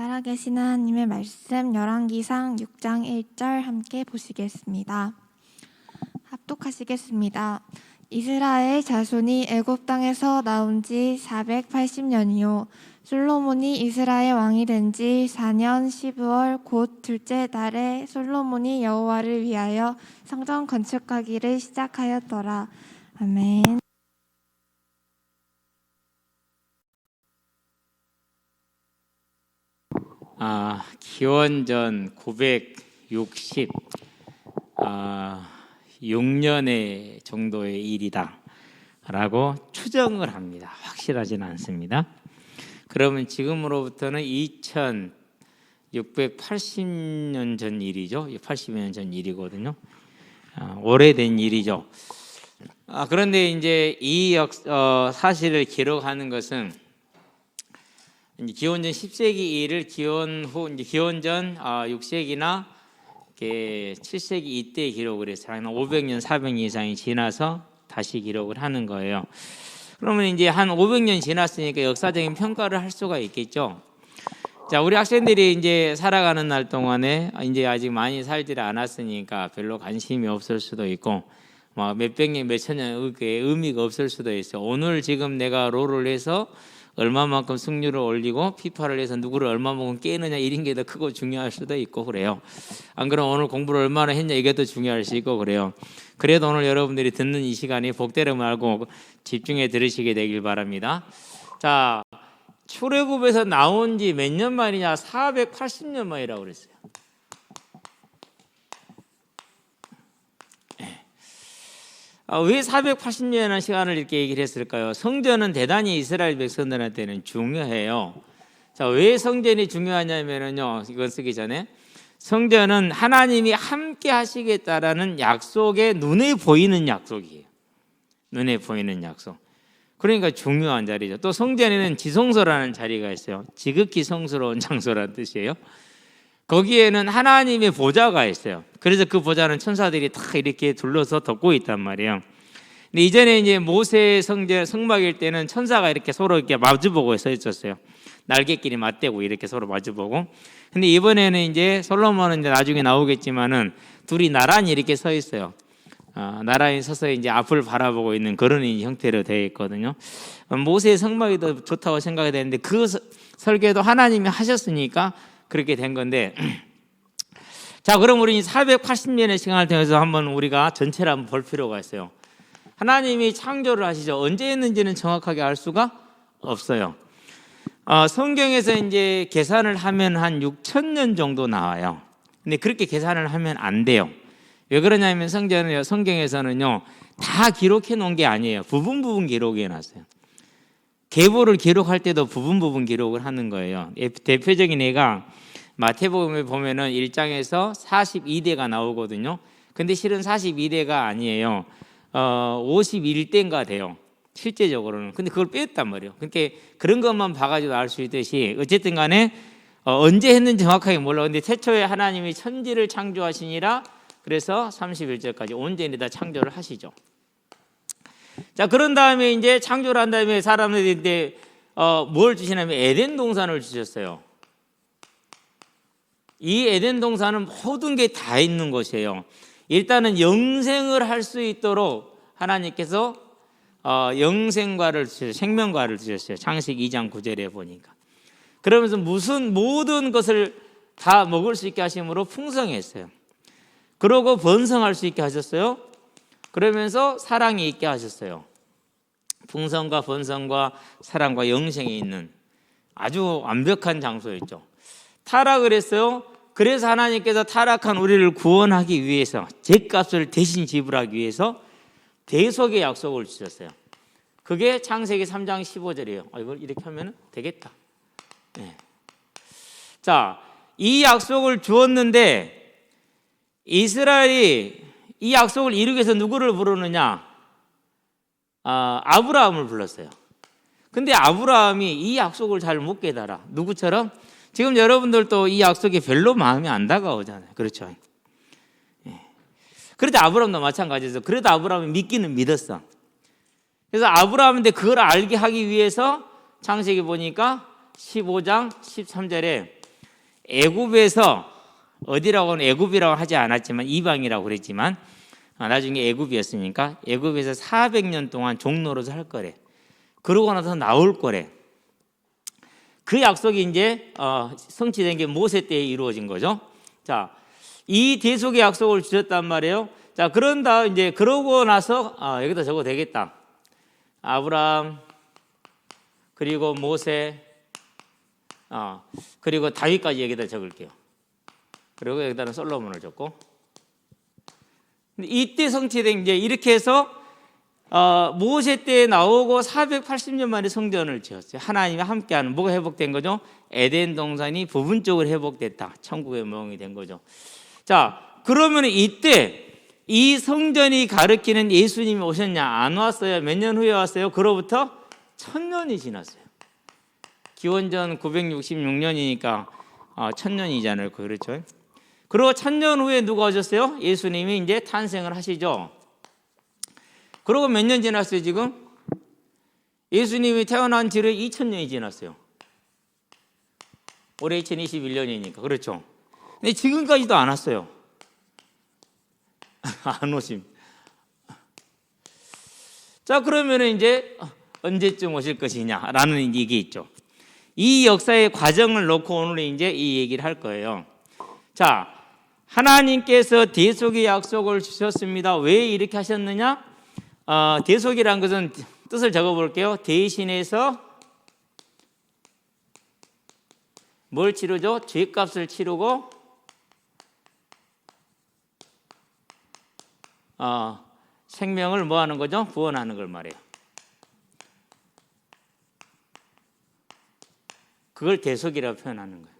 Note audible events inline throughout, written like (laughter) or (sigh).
살아계신 하나님의 말씀 열왕기상 6장 1절 함께 보시겠습니다. 합독하시겠습니다. 이스라엘 자손이 애굽 땅에서 나온 지 480년이요 솔로몬이 이스라엘 왕이 된 지 4년 12월 곧 둘째 달에 솔로몬이 여호와를 위하여 성전 건축하기를 시작하였더라. 아멘. 아, 기원전 960 아, 6년의 정도의 일이다라고 추정을 합니다. 확실하지는 않습니다. 그러면 지금으로부터는 2680년 전 일이죠. 80년 전 일이거든요. 아, 오래된 일이죠. 아, 그런데 이제 이 역, 어, 사실을 기록하는 것은 기원전 10세기 일을 기원 후 이제 기원전 아, 6세기나 7세기 이때 기록을 해서 한 500년, 400년 이상이 지나서 다시 기록을 하는 거예요. 그러면 이제 한 500년 지났으니까 역사적인 평가를 할 수가 있겠죠. 자, 우리 학생들이 이제 살아가는 날 동안에 이제 아직 많이 살지를 않았으니까 별로 관심이 없을 수도 있고 막 몇백 년, 몇천 년 그게 의미가 없을 수도 있어요. 오늘 지금 내가 롤을 해서 얼마만큼 승률을 올리고 피파를 해서 누구를 얼마만큼 깨느냐 이런 게 더 크고 중요할 수도 있고 그래요. 안 그럼 오늘 공부를 얼마나 했냐 이게 더 중요할 수 있고 그래요. 그래도 오늘 여러분들이 듣는 이 시간이 복되려 말고 집중해 들으시게 되길 바랍니다. 자, 출애굽에서 나온 지 몇 년 만이냐? 480년 만이라고 그랬어요. 왜 480년이라는 시간을 이렇게 얘기를 했을까요? 성전은 대단히 이스라엘 백성들한테는 중요해요. 자, 왜 성전이 중요하냐면요. 이건 쓰기 전에 성전은 하나님이 함께 하시겠다라는 약속의 눈에 보이는 약속이에요. 눈에 보이는 약속. 그러니까 중요한 자리죠. 또 성전에는 지성소라는 자리가 있어요. 지극히 성스러운 (laughs) 장소라는 뜻이에요. 거기에는 하나님의 보좌가 있어요. 그래서 그 보좌는 천사들이 다 이렇게 둘러서 덮고 있단 말이에요. 근데 이전에 이제 모세 성전 성막일 때는 천사가 이렇게 서로 이렇게 마주보고 서 있었어요. 날개끼리 맞대고 이렇게 서로 마주보고. 근데 이번에는 이제 솔로몬은 이제 나중에 나오겠지만은 둘이 나란히 이렇게 서 있어요. 어, 나란히 서서 이제 앞을 바라보고 있는 그런 형태로 되어 있거든요. 모세의 성막이 더 좋다고 생각이 되는데 그 서, 설계도 하나님이 하셨으니까 그렇게 된 건데 (clears throat) 자 그럼 우리 480년의 시간을 통해서 한번 우리가 전체를 한번 볼 필요가 있어요. 하나님이 창조를 하시죠. 언제 했는지는 정확하게 알 수가 없어요. 어, 성경에서 이제 계산을 하면 한 6천 년 정도 나와요. 근데 그렇게 계산을 하면 안 돼요. 왜 그러냐면 성경은 성경에서는요 다 기록해 놓은 게 아니에요. 부분 부분 기록해 놨어요. 계보를 기록할 때도 부분 부분 기록을 하는 거예요. 대표적인 예가 마태복음에 보면은 1장에서 42대가 나오거든요. 근데 실은 42대가 아니에요. 어, 51대인가 돼요. 실제적으로는. 근데 그걸 뺐단 말이에요. 그러니까 그런 것만 봐가지고 알 수 있듯이 어쨌든 간에 어, 언제 했는지 정확하게 몰라. 근데 태초에 하나님이 천지를 창조하시니라 그래서 31절까지 온전히 다 창조를 하시죠. 자 그런 다음에 이제 창조를 한 다음에 사람들한테 어, 뭘 주시냐면 에덴 동산을 주셨어요. 이 에덴 동산은 모든 게 다 있는 곳이에요. 일단은 영생을 할 수 있도록 하나님께서 어, 영생과를 주셨어요. 생명과를 주셨어요. 창식 2장 9절에 보니까. 그러면서 무슨 모든 것을 다 먹을 수 있게 하심으로 풍성했어요. 그러고 번성할 수 있게 하셨어요. 그러면서 사랑이 있게 하셨어요. 풍성과 번성과 사랑과 영생이 있는 아주 완벽한 장소였죠. 타락을 했어요. 그래서 하나님께서 타락한 우리를 구원하기 위해서 죄값을 대신 지불하기 위해서 대속의 약속을 주셨어요. 그게 창세기 3장 15절이에요. 아, 이걸 이렇게 하면 되겠다. 네. 자, 이 약속을 주었는데 이스라엘이 이 약속을 이루기 위해서 누구를 부르느냐? 아, 아브라함을 불렀어요. 근데 아브라함이 이 약속을 잘 못 깨달아. 누구처럼? 지금 여러분들도 이 약속에 별로 마음이 안 다가오잖아요. 그렇죠? 예. 그래도 아브라함도 마찬가지죠. 그래도 아브라함이 믿기는 믿었어. 그래서 아브라함인데 그걸 알게 하기 위해서 창세기 보니까 15장 13절에 애굽에서 어디라고는 애굽이라고 하지 않았지만 이방이라고 그랬지만 아, 나중에 애굽이었으니까 애굽에서 400년 동안 종로로서 할 거래. 그러고 나서 나올 거래. 그 약속이 이제 어, 성취된 게 모세 때에 이루어진 거죠. 자, 이 대속의 약속을 주셨단 말이에요. 자, 그런 다음 이제 그러고 나서 아, 여기다 적어 도 되겠다. 아브라함 그리고 모세 아, 그리고 다윗까지 여기다 적을게요. 그리고 여기다는 솔로몬을 적고 이때 성취된 이제 이렇게 해서 어, 모세 때 나오고 480년 만에 성전을 지었어요. 하나님이 함께하는 뭐가 회복된 거죠? 에덴 동산이 부분적으로 회복됐다. 천국의 모형이 된 거죠. 자, 그러면 이때 이 성전이 가르치는 예수님이 오셨냐? 안 왔어요. 몇 년 후에 왔어요? 그로부터 천년이 지났어요. 기원전 966년이니까 어, 천년이잖아요. 그렇죠? 그리고 천년 후에 누가 오셨어요? 예수님이 이제 탄생을 하시죠. 그러고 몇 년 지났어요, 지금? 예수님이 태어난 지를 2000년이 지났어요. 올해 2021년이니까. 그렇죠. 근데 지금까지도 안 왔어요. (laughs) 안 오심. 자, 그러면 이제 언제쯤 오실 것이냐라는 얘기 있죠. 이 역사의 과정을 놓고 오늘 이제 이 얘기를 할 거예요. 자, 하나님께서 대속의 약속을 주셨습니다. 왜 이렇게 하셨느냐? 어, 대속이란 것은 뜻을 적어볼게요. 대신해서 뭘 치르죠? 죄값을 치르고 어, 생명을 뭐 하는 거죠? 구원하는 걸 말해요. 그걸 대속이라고 표현하는 거예요.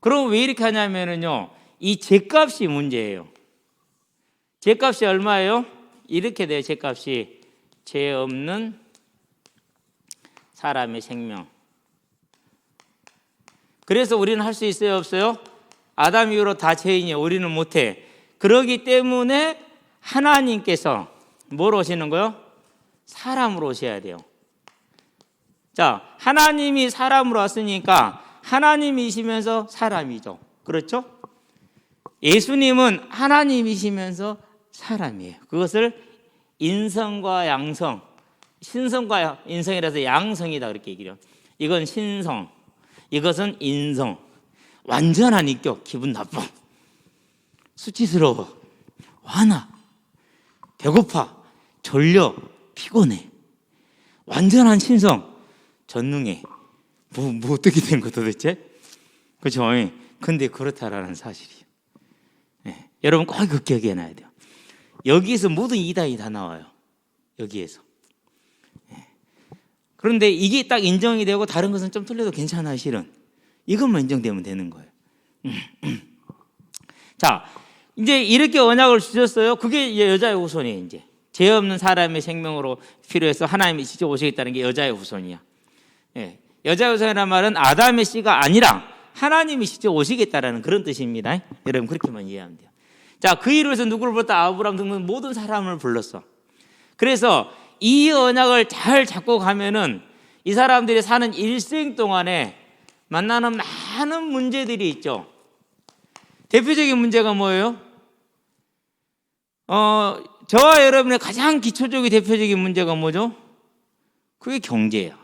그럼 왜 이렇게 하냐면은요, 이 죄값이 문제예요. 죄값이 얼마예요? 이렇게 돼요. 죄값이 죄 없는 사람의 생명. 그래서 우리는 할 수 있어요, 없어요? 아담 이후로 다 죄인이에요. 우리는 못해. 그러기 때문에 하나님께서 뭘 오시는 거요? 사람으로 오셔야 돼요. 자, 하나님이 사람으로 왔으니까 하나님이시면서 사람이죠. 그렇죠? 예수님은 하나님이시면서 사람이에요. 그것을 인성과 양성, 신성과 인성이라서 양성이다 그렇게 얘기해요. 이건 신성, 이것은 인성. 완전한 인격, 기분 나빠. 수치스러워. 화나. 배고파. 졸려. 피곤해. 완전한 신성. 전능해. 뭐, 뭐 어떻게 된 거 도대체? 그죠? 근데 그렇다라는 사실이에요. 예. 여러분 꼭 그 기억해 놔야 돼요. 여기에서 모든 이단이 다 나와요. 여기에서. 예. 그런데 이게 딱 인정이 되고 다른 것은 좀 틀려도 괜찮아요, 실은. 이것만 인정되면 되는 거예요. (clears throat) 자, 이제 이렇게 언약을 주셨어요. 그게 여자의 후손이에요, 이제. 죄 없는 사람의 생명으로 필요해서 하나님이 직접 오시겠다는 게 여자의 후손이야. 예. 여자의 후손이란 말은 아담의 씨가 아니라 하나님이 직접 오시겠다라는 그런 뜻입니다. 여러분 그렇게만 이해하면 돼요. 자, 그 해서 누구를 불렀다? 아브람 등등 모든 사람을 불렀어. 그래서 이 언약을 잘 잡고 가면은 이 사람들이 사는 일생 동안에 만나는 많은 문제들이 있죠. 대표적인 문제가 뭐예요? 어, 저와 여러분의 가장 기초적인 대표적인 문제가 뭐죠? 그게 경제야.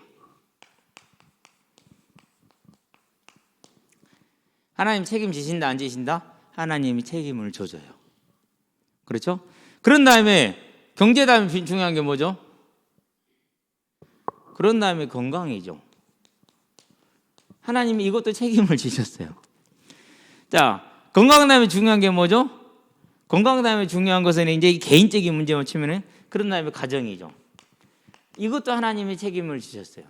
하나님 책임지신다 안 지신다? 하나님이 책임을 져줘요. 그렇죠? 그런 다음에 경제 다음에 중요한 게 뭐죠? 그런 다음에 건강이죠. 하나님이 이것도 책임을 지셨어요. 자, 건강 다음에 중요한 게 뭐죠? 건강 다음에 중요한 것은 이제 개인적인 문제만 치면은 그런 다음에 가정이죠. 이것도 하나님이 책임을 지셨어요.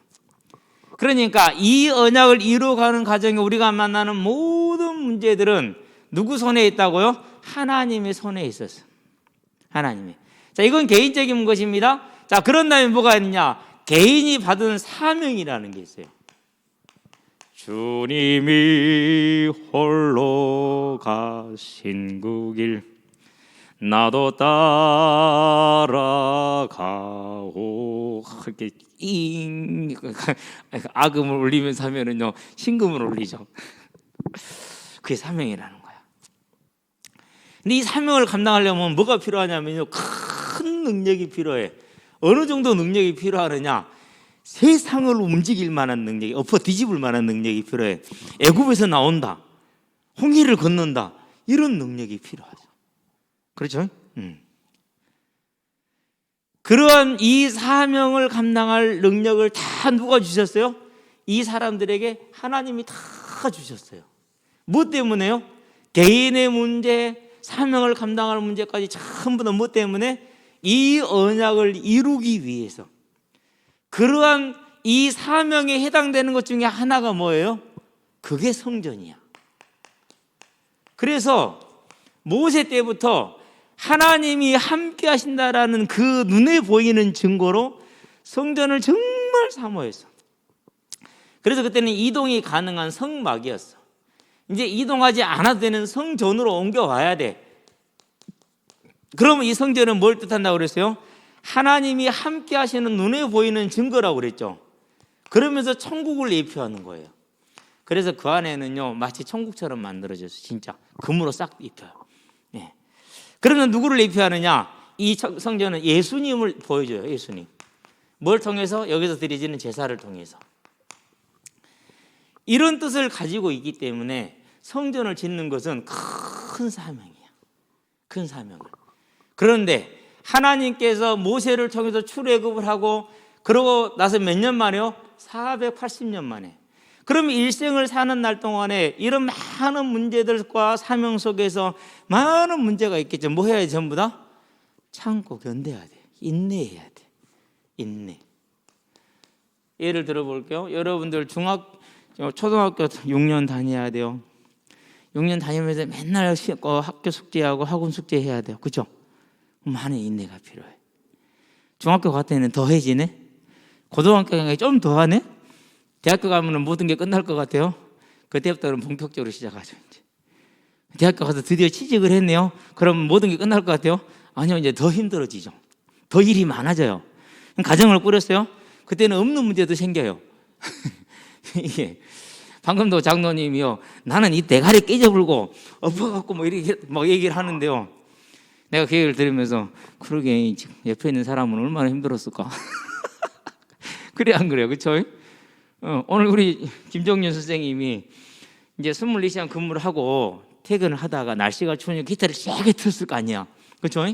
그러니까 이 언약을 이루어가는 과정에 우리가 만나는 모든 문제들은 누구 손에 있다고요? 하나님의 손에 있었어. 하나님이. 자, 이건 개인적인 것입니다. 자, 그런 다음에 뭐가 있느냐? 개인이 받은 사명이라는 게 있어요. 주님이 홀로 가신 그길 나도 따라가오 이렇게 잉 (laughs) 악음을 울리면서 하면은요 신금을 울리죠 그게 사명이라는. 근데 이 사명을 감당하려면 뭐가 필요하냐면요. 큰 능력이 필요해. 어느 정도 능력이 필요하느냐? 세상을 움직일 만한 능력이 엎어 뒤집을 만한 능력이 필요해. 애굽에서 나온다. 홍해를 건넌다. 이런 능력이 필요하죠. 그렇죠? 음. 그러한 이 사명을 감당할 능력을 다 누가 주셨어요? 이 사람들에게 하나님이 다 주셨어요. 뭐 때문에요? 개인의 문제, 사명을 감당할 문제까지 전부 다 뭐 때문에 이 언약을 이루기 위해서 그러한 이 사명에 해당되는 것 중에 하나가 뭐예요? 그게 성전이야. 그래서 모세 때부터 하나님이 함께 하신다라는 그 눈에 보이는 증거로 성전을 정말 사모했어. 그래서 그때는 이동이 가능한 성막이었어. 이제 이동하지 않아도 되는 성전으로 옮겨와야 돼. 그러면 이 성전은 뭘 뜻한다고 그랬어요? 하나님이 함께 하시는 눈에 보이는 증거라고 그랬죠. 그러면서 천국을 예표하는 거예요. 그래서 그 안에는요, 마치 천국처럼 만들어져서 진짜 금으로 싹 입혀요. 예. 그러면 누구를 예표하느냐? 이 청- 성전은 예수님을 보여줘요, 예수님. 뭘 통해서? 여기서 드려지는 제사를 통해서. 이런 뜻을 가지고 있기 때문에 성전을 짓는 것은 큰 사명이야. 큰 사명을. 그런데 하나님께서 모세를 통해서 출애굽을 하고 그러고 나서 몇 년 만에요? 480년 만에. 그럼 일생을 사는 날 동안에 이런 많은 문제들과 사명 속에서 많은 문제가 있겠죠. 뭐 해야 돼 전부 다? 참고 견뎌야 돼. 인내해야 돼. 인내. 예를 들어 볼게요. 여러분들 중학 초등학교 6년 다녀야 돼요. 6년 다니면서 맨날 시- 어, 학교 숙제하고 학원 숙제 해야 돼요. 그렇죠? 많은 인내가 필요해. 중학교 갈 때는 더해지네. 고등학교 가면 좀 더하네. 대학교 가면은 모든 게 끝날 것 같아요. 그때부터는 본격적으로 시작하죠. 이제. 대학교 가서 드디어 취직을 했네요. 그럼 모든 게 끝날 것 같아요. 아니요, 이제 더 힘들어지죠. 더 일이 많아져요. 가정을 꾸렸어요. 그때는 없는 문제도 생겨요. (laughs) 이게 (laughs) 방금도 장로님이요. 나는 이 대가리 깨져불고 엎어갖고 뭐 이렇게 막 얘기를 하는데요. 내가 그 얘기를 들으면서 그러게 옆에 있는 사람은 얼마나 힘들었을까. (laughs) 그래 안 그래요, 그렇죠? 어, 오늘 우리 김정윤 선생님이 이제 24시간 근무를 하고 퇴근을 하다가 날씨가 추우니까 기타를 세게 틀었을 거 아니야, 그렇죠?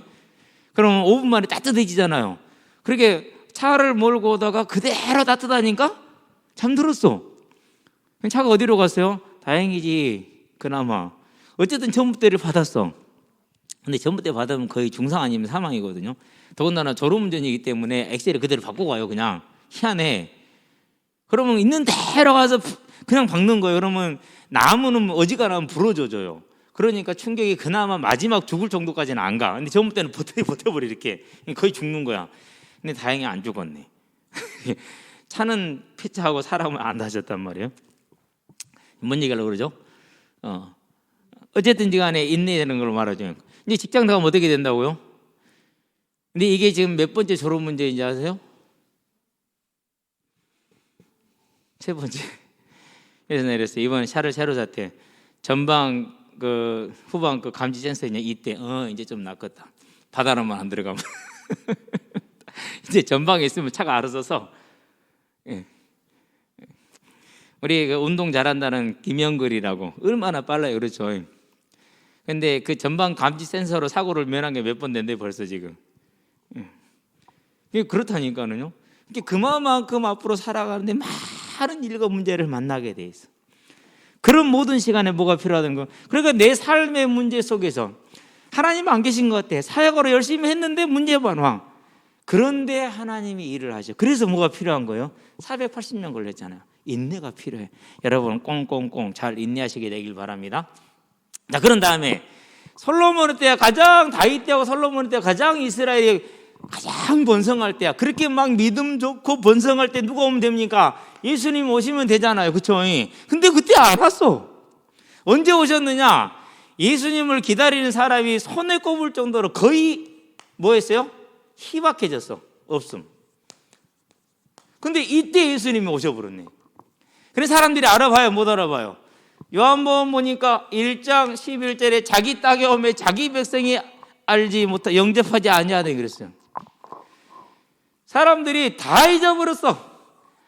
그러면 5분 만에 따뜻해지잖아요. 그렇게 차를 몰고 오다가 그대로 따뜻하니까 잠들었어. 차가 어디로 갔어요? 다행이지, 그나마. 어쨌든 전봇대를 받았어. 근데 전봇대 받으면 거의 중상 아니면 사망이거든요. 더군다나 졸음운전이기 때문에 엑셀을 그대로 바꾸고 와요, 그냥. 희한해. 그러면 있는 대로 가서 푸- 그냥 박는 거예요. 그러면 나무는 어지간하면 부러져져요. 그러니까 충격이 그나마 마지막 죽을 정도까지는 안 가. 근데 전봇대는 버텨 버텨버려 이렇게 거의 죽는 거야. 근데 다행히 안 죽었네. (laughs) 차는 폐차하고 사람은 안 다쳤단 말이에요. 뭔 얘기하려고 그러죠? 어. 어쨌든지 간에 인내되는 걸 말하죠. 이제 직장 나가면 어떻게 된다고요? 근데 이게 지금 몇 번째 졸업 문제인지 아세요? 세 번째. (laughs) 그래서 내렸어요. 이번 샤를 새로 샀대. 전방 그 후방 그 감지 센서 있냐 이때 어 이제 좀 낫겠다. 바다로만 안 들어가면 (laughs) 이제 전방에 있으면 차가 알아서 서. 예. 우리 그 운동 잘한다는 김영글이라고 얼마나 빨라요, 그렇죠? 근데 그 전방 감지 센서로 사고를 면한 게 몇 번 된대 벌써 지금. 그렇다니까는요. 그만큼 앞으로 살아가는데 많은 일과 문제를 만나게 돼 있어. 그런 모든 시간에 뭐가 필요하던 거. 그러니까 내 삶의 문제 속에서 하나님 안 계신 것 같아. 사역으로 열심히 했는데 문제 반황. 그런데 하나님이 일을 하셔. 그래서 뭐가 필요한 거예요? 480년 걸렸잖아요. 인내가 필요해. 여러분 꽁꽁꽁 잘 인내하시게 되길 바랍니다. 자, 그런 다음에 솔로몬 때가 가장 다윗 때하고 솔로몬 때가 가장 이스라엘이 가장 번성할 때야. 그렇게 막 믿음 좋고 번성할 때 누가 오면 됩니까? 예수님 오시면 되잖아요. 그쵸? 근데 그때 안 왔어. 언제 오셨느냐? 예수님을 기다리는 사람이 손에 꼽을 정도로 거의 뭐 했어요? 희박해졌어. 없음. 근데 이때 예수님이 오셔버렸네. 그래서 사람들이 알아봐요? 못 알아봐요? 요한복음 보니까 1장 11절에 자기 땅에 오매 자기 백성이 알지 못하 영접하지 아니하다 그랬어요. 사람들이 다 잊어버렸어.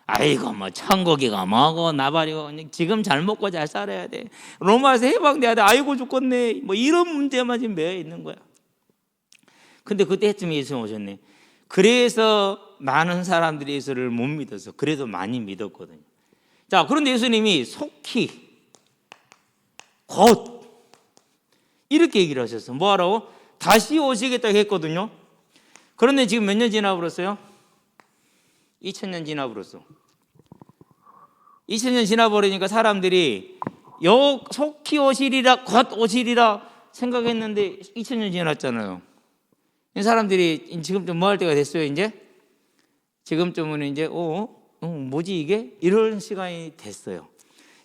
아이고 뭐 천국이가 뭐고 나발이고 지금 잘 먹고 잘 살아야 돼. 로마에서 해방돼야 돼. 아이고 죽겠네. 뭐 이런 문제만 지금 매여 있는 거야. 근데 그때쯤 예수님 오셨네. 그래서 많은 사람들이 예수를 못 믿어서 그래도 많이 믿었거든요. 자, 그런데 예수님이 속히 곧 이렇게 얘기를 하셨어. 뭐 하라고? 다시 오시겠다고 했거든요. 그런데 지금 몇 년 지나버렸어요? 2000년 지나버렸어. 2000년 지나버리니까 사람들이 요 속히 오시리라 곧 오시리라 생각했는데 2000년 지났잖아요. 이 사람들이 지금쯤 뭐 할 때가 됐어요, 이제? 지금쯤은 이제 어, 어 뭐지 이게? 이런 시간이 됐어요.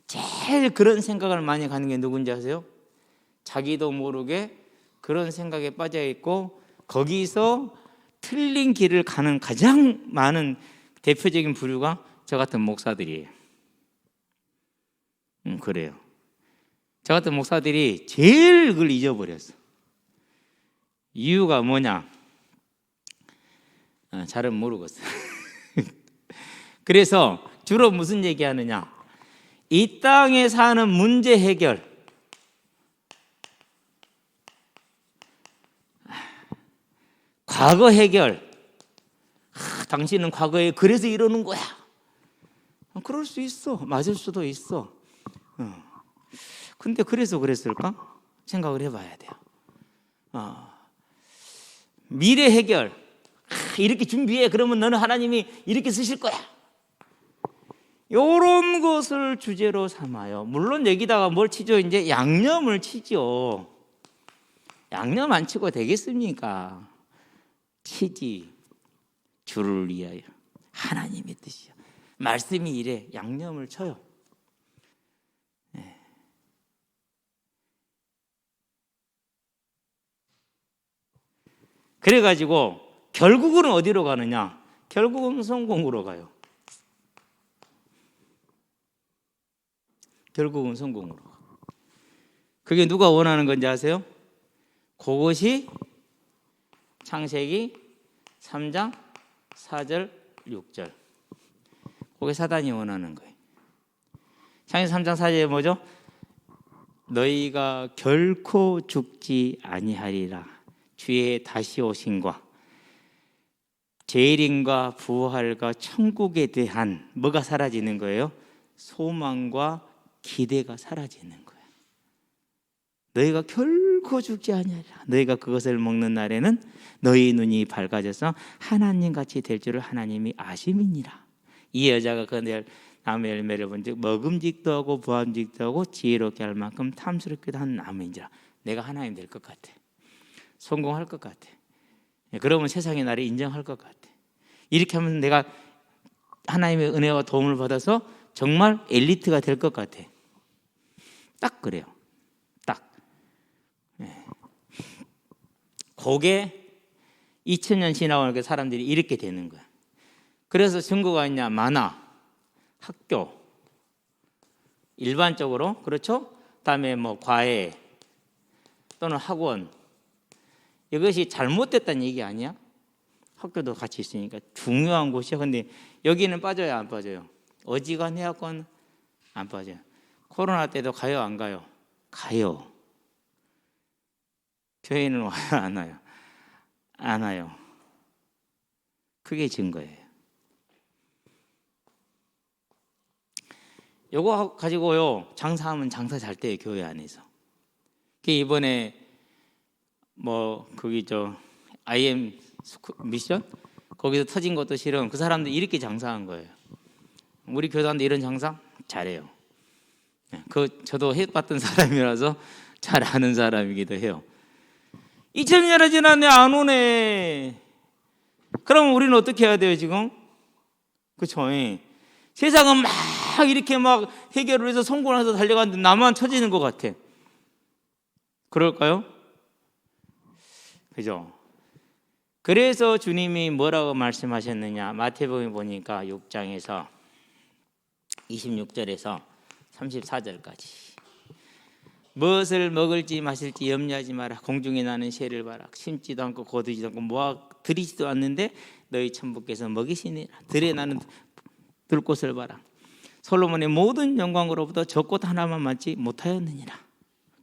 제일 그런 생각을 많이 가는 게 누군지 아세요? 자기도 모르게 그런 생각에 빠져 있고 거기서 틀린 길을 가는 가장 많은 대표적인 부류가 저 같은 목사들이에요. 음, 그래요. 저 같은 목사들이 제일 그걸 잊어버렸어. 이유가 뭐냐? 아, 잘은 모르겠어. (laughs) 그래서 주로 무슨 얘기하느냐? 이 땅에 사는 문제 해결. 과거 해결. 아, 당신은 과거에 그래서 이러는 거야. 어, 그럴 수 있어. 맞을 수도 있어. 어. 근데 그래서 그랬을까? 생각을 해봐야 돼요. 어. 미래 해결. 아, 이렇게 준비해. 그러면 너는 하나님이 이렇게 쓰실 거야. 요런 것을 주제로 삼아요. 물론 여기다가 뭘 치죠? 이제 양념을 치죠. 양념 안 치고 되겠습니까? 치지. 주를 위하여. 하나님의 뜻이요. 말씀이 이래. 양념을 쳐요. 예. 그래가지고 결국은 어디로 가느냐? 결국은 성공으로 가요. 결국은 성공으로. 그게 누가 원하는 건지 아세요? 그것이 창세기 3장 4절 6절. 그게 사단이 원하는 거예요. 창세기 3장 4절에 뭐죠? 너희가 결코 죽지 아니하리라. 주의 다시 오신과 재림과 부활과 천국에 대한 뭐가 사라지는 거예요? 소망과 기대가 사라지는 거야. 너희가 결코 죽지 아니하리라. 너희가 그것을 먹는 날에는 너희 눈이 밝아져서 하나님 같이 될 줄을 하나님이 아심이니라. 이 여자가 그 나무 열매를 본즉 먹음직도 하고 부함직도 하고 지혜롭게 할 만큼 탐스럽기도 한 나무인지라. 내가 하나님 될 것 같아. 성공할 것 같아. 예, 그러면 세상이 나를 인정할 것 같아. 이렇게 하면 내가 하나님의 은혜와 도움을 받아서 정말 엘리트가 될 것 같아. 딱 그래요. 딱. 네. 그게 2000년 지나오니까 사람들이 이렇게 되는 거야. 그래서 증거가 있냐? 많아. 학교. 일반적으로 그렇죠? 그다음에 뭐 과외 또는 학원. 이것이 잘못됐다는 얘기 아니야? 학교도 같이 있으니까 중요한 곳이야. 근데 여기는 빠져요, 안 빠져요? 어지간해학원 안 빠져요. 코로나 때도 가요, 안 가요? 가요. 교회는 와요, (laughs) 안 와요? 안 와요. 그게 증거예요. 요거 가지고요 장사하면 장사 잘 돼요 교회 안에서. 그 이번에 뭐 거기 저 IM 미션 거기서 터진 것도 실은 그 사람들 이렇게 장사한 거예요. 우리 교단도 이런 장사 잘해요. 네, 그 저도 해봤던 (laughs) 사람이라서 잘 아는 사람이기도 해요. 2000년이 지났네 안 오네. 그럼 우리는 어떻게 해야 돼요 지금? 그렇죠. 세상은 막 이렇게 막 해결을 해서 성공을 해서 달려가는데 나만 터지는 것 같아. 그럴까요? 그죠? 그래서 주님이 뭐라고 말씀하셨느냐? 마태복음 보니까 6장에서 26절에서 34절까지 무엇을 먹을지 마실지 염려하지 마라. 공중에 나는 새를 봐라. 심지도 않고 거두지도 않고 모아 들이지도 않는데 너희 천부께서 먹이시니라. 들에 나는 들꽃을 봐라. 솔로몬의 모든 영광으로부터 저 꽃 하나만 맞지 못하였느니라.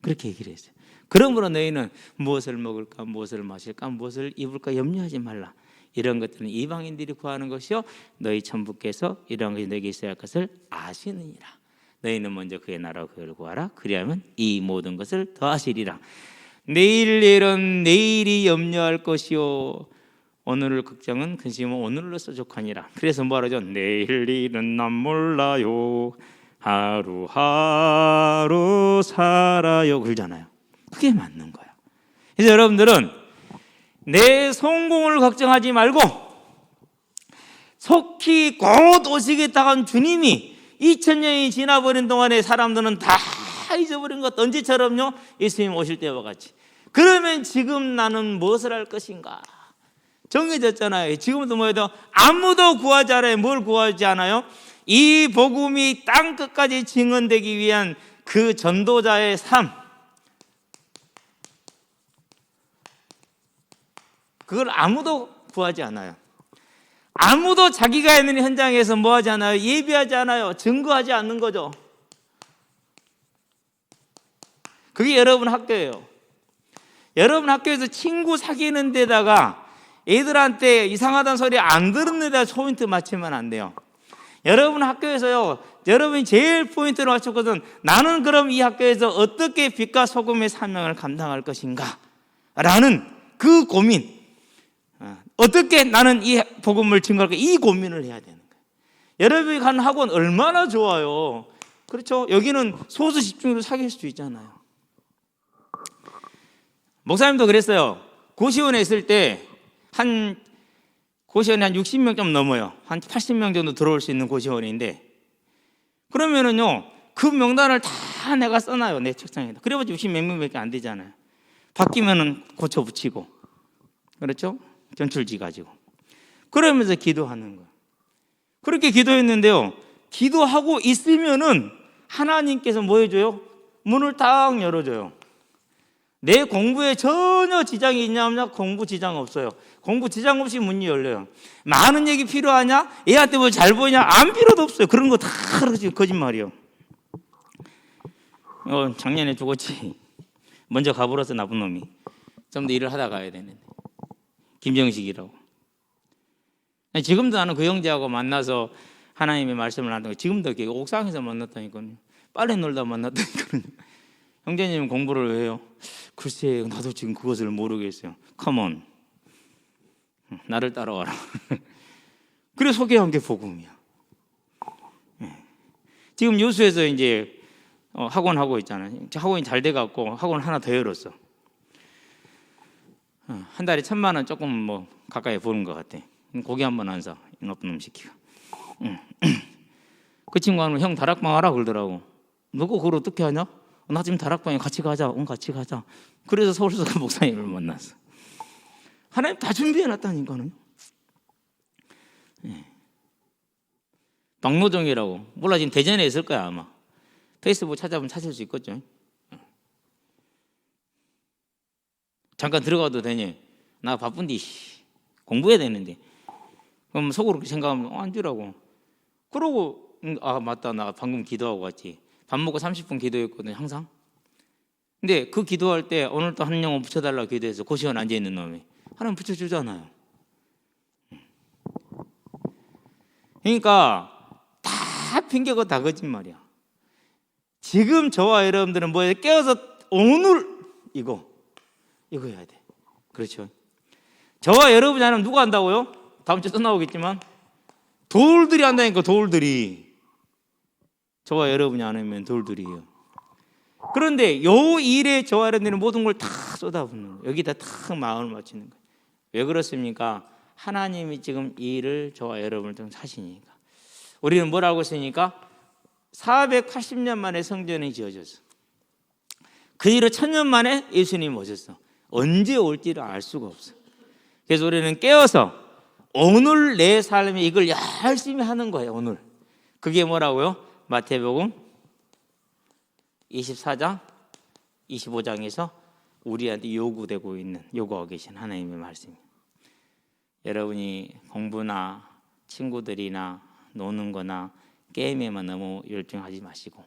그렇게 얘기를 했어요. 그러므로 너희는 무엇을 먹을까, 무엇을 마실까, 무엇을 입을까 염려하지 말라. 이런 것들은 이방인들이 구하는 것이요 너희 천부께서 이런 것이 너에게 있어야 할 것을 아시느니라. 너희는 먼저 그의 나라와 그를 구하라. 그리하면 이 모든 것을 더하시리라. 내일 일은 내일이 염려할 것이요 오늘을 걱정은 근심은 오늘로서 족하니라. 그래서 뭐라죠? 내일 일은 난 몰라요. 하루하루 살아요. 그러잖아요. 그게 맞는 거야. 그래서 여러분들은 내 성공을 걱정하지 말고 속히 곧 오시겠다 한 주님이 2000년이 지나버린 동안에 사람들은 다 잊어버린 것 언제처럼요? 예수님 오실 때와 같이. 그러면 지금 나는 무엇을 할 것인가? 정해졌잖아요. 지금도 뭐예요? 아무도 구하지 않아요. 뭘 구하지 않아요? 이 복음이 땅 끝까지 증언되기 위한 그 전도자의 삶. 그걸 아무도 구하지 않아요. 아무도 자기가 있는 현장에서 뭐 하지 않아요? 예비하지 않아요. 증거하지 않는 거죠. 그게 여러분 학교예요. 여러분 학교에서 친구 사귀는 데다가 애들한테 이상하다는 소리 안 들은 데다 포인트 맞추면 안 돼요. 여러분 학교에서요, 여러분이 제일 포인트를 맞췄거든. 나는 그럼 이 학교에서 어떻게 빛과 소금의 사명을 감당할 것인가? 라는 그 고민. 어, 어떻게 나는 이 복음을 증거할까? 이 고민을 해야 되는 거예요. 여러분이 가는 학원 얼마나 좋아요. 그렇죠? 여기는 소수 집중으로 사귈 수 있잖아요. 목사님도 그랬어요. 고시원에 있을 때 한 고시원에 한 60명 좀 넘어요. 한 80명 정도 들어올 수 있는 고시원인데 그러면은요 그 명단을 다 내가 써놔요 내 책상에다. 그래봤자 60몇 명밖에 안 되잖아요. 바뀌면은 고쳐 붙이고 그렇죠? 전출지 가지고 그러면서 기도하는 거예요. 그렇게 기도했는데요. 기도하고 있으면은 하나님께서 뭐 해줘요? 문을 딱 열어줘요. 내 공부에 전혀 지장이 있냐 없냐? 공부 지장 없어요. 공부 지장 없이 문이 열려요. 많은 얘기 필요하냐? 애한테 뭐 잘 보이냐? 안 필요도 없어요. 그런 거 다 거짓말이요. 어, 작년에 죽었지. 먼저 가버려서 나쁜 놈이. 좀 더 일을 하다 가야 되는데. 김정식이라고. 지금도 나는 그 형제하고 만나서 하나님의 말씀을 거 지금도 옥상에서 만났다니까요. 빨래 놀다 만났다니까요. (laughs) 형제님 공부를 왜 해요? 글쎄 나도 지금 그것을 모르겠어요. 컴온. 나를 따라와라. (laughs) 그래 소개한 게 복음이야. 예. 지금 요수에서 이제 어, 학원 하고 있잖아요. 학원이 잘 돼갖고 학원 하나 더 열었어. 어, 한 달에 천만 원 조금 뭐 가까이 버는 것 같아. 고기 한 번 안 사. 이 나쁜 놈 시키고. 응. (clears throat) 그 친구는 형 다락방 하라 그러더라고. 너가 그걸 어떻게 하냐? 나 지금 다락방에 같이 가자. 응 같이 가자. 그래서 서울서 (laughs) 목사님을 만났어. 하나님 다 준비해 놨다니까는. 예. 박노정이라고 몰라 지금 대전에 있을 거야 아마. 페이스북 찾아보면 찾을 수 있겠죠. 잠깐 들어가도 되니? 나 바쁜데 씨, 공부해야 되는데. 그럼 속으로 그렇게 생각하면 어, 안 주라고. 그러고 음, 아 맞다 나 방금 기도하고 왔지. 밥 먹고 30분 기도했거든 항상. 근데 그 기도할 때 오늘 또한 영혼 붙여달라고 기도해서 고시원 앉아 있는 놈이 하나님 붙여주잖아요. 그러니까 다 핑계고 다 거짓말이야. 지금 저와 여러분들은 뭐에 깨어서 오늘 이거 이거 해야 돼. 그렇죠. 저와 여러분이 아니면 누가 한다고요? 다음 주에 또 나오겠지만 돌들이 한다니까 돌들이 저와 여러분이 안 하면 돌들이에요. 그런데 요 일에 저와 여러분들은 모든 걸 다 쏟아붓는 거예요. 여기다 탁 마음을 맞추는 거예요. 왜 그렇습니까? 하나님이 지금 이 일을 저와 여러분을 좀 사시니까. 우리는 뭐라고 했으니까 480년 만에 성전이 지어졌어. 그 뒤로 천년 만에 예수님이 오셨어. 언제 올지를 알 수가 없어. 그래서 우리는 깨어서 오늘 내 삶에 이걸 열심히 하는 거예요. 오늘 그게 뭐라고요? 마태복음 24장 25장에서 우리한테 요구되고 있는 요구하고 계신 하나님의 말씀입니다. 여러분이 공부나 친구들이나 노는 거나 게임에만 너무 열중하지 마시고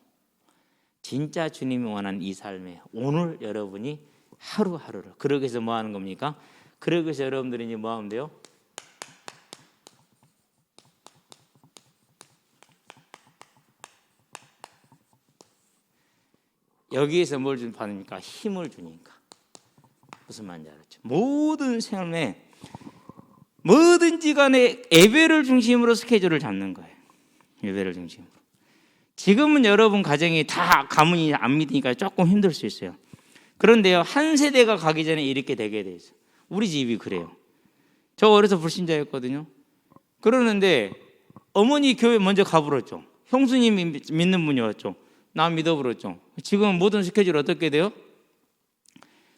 진짜 주님이 원하는 이 삶에 오늘 여러분이 하루하루를 그러기 위해서 뭐 하는 겁니까? 그러기 위해서 여러분들이 이제 뭐 하면 돼요? 여기에서 뭘좀 받으니까 힘을 주니까 무슨 말인지 알았죠? 모든 삶에 뭐든지 간에 예배를 중심으로 스케줄을 잡는 거예요. 예배를 중심으로. 지금은 여러분 가정이 다 가문이 안 믿으니까 조금 힘들 수 있어요. 그런데요 한 세대가 가기 전에 이렇게 되게 돼 있어요. 우리 집이 그래요. 저 어려서 불신자였거든요. 그러는데 어머니 교회 먼저 가버렸죠. 형수님이 믿는 분이었죠. 나 믿어버렸죠. 지금 모든 스케줄 어떻게 돼요?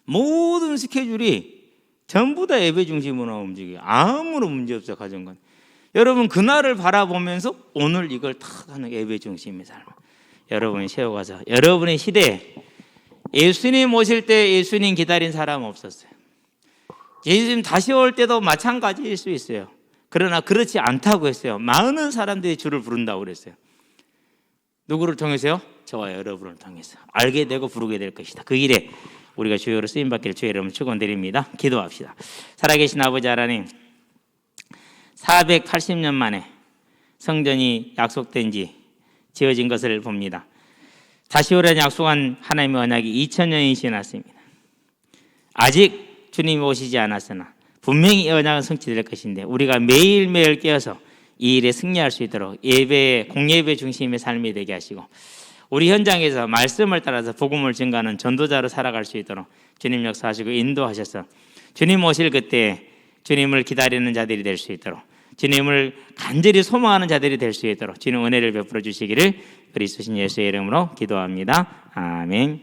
모든 스케줄이 전부 다 예배 중심으로 움직여요. 아무런 문제 없어요, 가정관. 여러분 그날을 바라보면서 오늘 이걸 탁 하는 예배 중심의 삶. 여러분이 세워가서 여러분의 시대에 예수님 오실 때 예수님 기다린 사람 없었어요. 예수님 다시 올 때도 마찬가지일 수 있어요. 그러나 그렇지 않다고 했어요. 많은 사람들이 주를 부른다고 그랬어요. 누구를 통해서요? 저와 여러분을 통해서 알게 되고 부르게 될 것이다. 그 일에 우리가 주여로 쓰임 받기를 주의 이름으로 축원드립니다. 기도합시다. 살아계신 아버지 하나님, 480년 만에 성전이 약속된 지 지어진 것을 봅니다. 다시 오라는 약속한 하나님의 언약이 2000년이 지났습니다. 아직 주님이 오시지 않았으나 분명히 이 언약은 성취될 것인데 우리가 매일매일 깨어서 이 일에 승리할 수 있도록 예배 공예배 중심의 삶이 되게 하시고 우리 현장에서 말씀을 따라서 복음을 증가하는 전도자로 살아갈 수 있도록 주님 역사하시고 인도하셔서 주님 오실 그때 주님을 기다리는 자들이 될 수 있도록 주님을 간절히 소망하는 자들이 될 수 있도록 주님 은혜를 베풀어 주시기를 그리스도신 예수의 이름으로 기도합니다. 아멘.